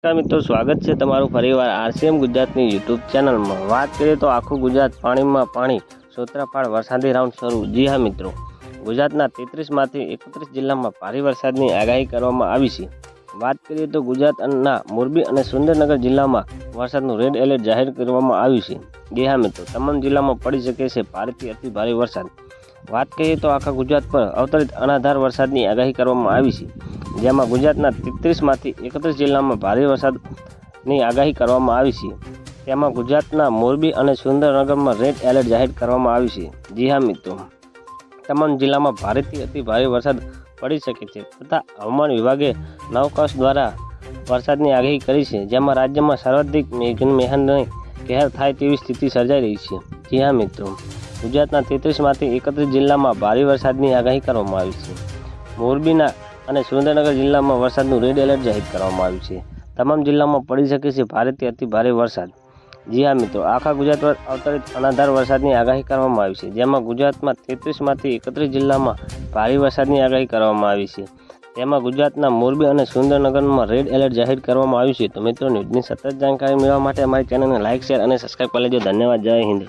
નમસ્કાર મિત્રો, સ્વાગત છે તમારું ફરીવાર આરસીએમ ગુજરાતની યુટ્યુબ ચેનલમાં. વાત કરીએ તો આખું ગુજરાત પાણીમાં પાણી સોત્રાફાળ વરસાદી રાઉન્ડ શરૂ. જી હા મિત્રો, ગુજરાતના તેત્રીસમાંથી એકત્રીસ જિલ્લામાં ભારે વરસાદની આગાહી કરવામાં આવી છે. વાત કરીએ તો ગુજરાતના મોરબી અને સુરેન્દ્રનગર જિલ્લામાં વરસાદનું રેડ એલર્ટ જાહેર કરવામાં આવ્યું છે. જી હા મિત્રો, તમામ જિલ્લામાં પડી શકે છે ભારેથી અતિ ભારે વરસાદ. વાત કરીએ તો આખા ગુજરાત પર અવતરિત અનાધાર વરસાદની આગાહી કરવામાં આવી છે. જેમાં ગુજરાતના તેત્રીસમાંથી એકત્રીસ જિલ્લામાં ભારે વરસાદની આગાહી કરવામાં આવી છે. તેમાં ગુજરાતના મોરબી અને સુરેન્દ્રનગરમાં રેડ એલર્ટ જાહેર કરવામાં આવી છે. જી હા, મિત્રો. તમામ જિલ્લામાં ભારેથી અતિ ભારે વરસાદ પડી શકે છે તથા હવામાન વિભાગે નવકાશ દ્વારા વરસાદની આગાહી કરી છે, જેમાં રાજ્યમાં સર્વાધિક મેઘન મેહનની કહેર થાય તેવી સ્થિતિ સર્જાઈ રહી છે. જી હા, મિત્રો. ગુજરાતના તેત્રીસમાંથી એકત્રીસ જિલ્લામાં ભારે વરસાદની આગાહી કરવામાં આવી છે. મોરબીના અને સુરેન્દ્રનગર જિલ્લામાં વરસાદનું રેડ એલર્ટ જાહેર કરવામાં આવ્યું છે. તમામ જિલ્લામાં પડી શકે છે ભારેથી અતિ ભારે વરસાદ. જી હા મિત્રો, આખા ગુજરાત પર અવતરિત અનાધાર વરસાદની આગાહી કરવામાં આવી છે, જેમાં ગુજરાતમાં તેત્રીસમાંથી એકત્રીસ જિલ્લામાં ભારે વરસાદની આગાહી કરવામાં આવી છે. તેમાં ગુજરાતના મોરબી અને સુરેન્દ્રનગરમાં રેડ એલર્ટ જાહેર કરવામાં આવ્યું છે. તો મિત્રો, ન્યૂઝની સતત જાણકારી મેળવવા માટે અમારી ચેનલને લાઇક શેર અને સબસ્ક્રાઈબ કરી લેજો. ધન્યવાદ. જય હિન્દ.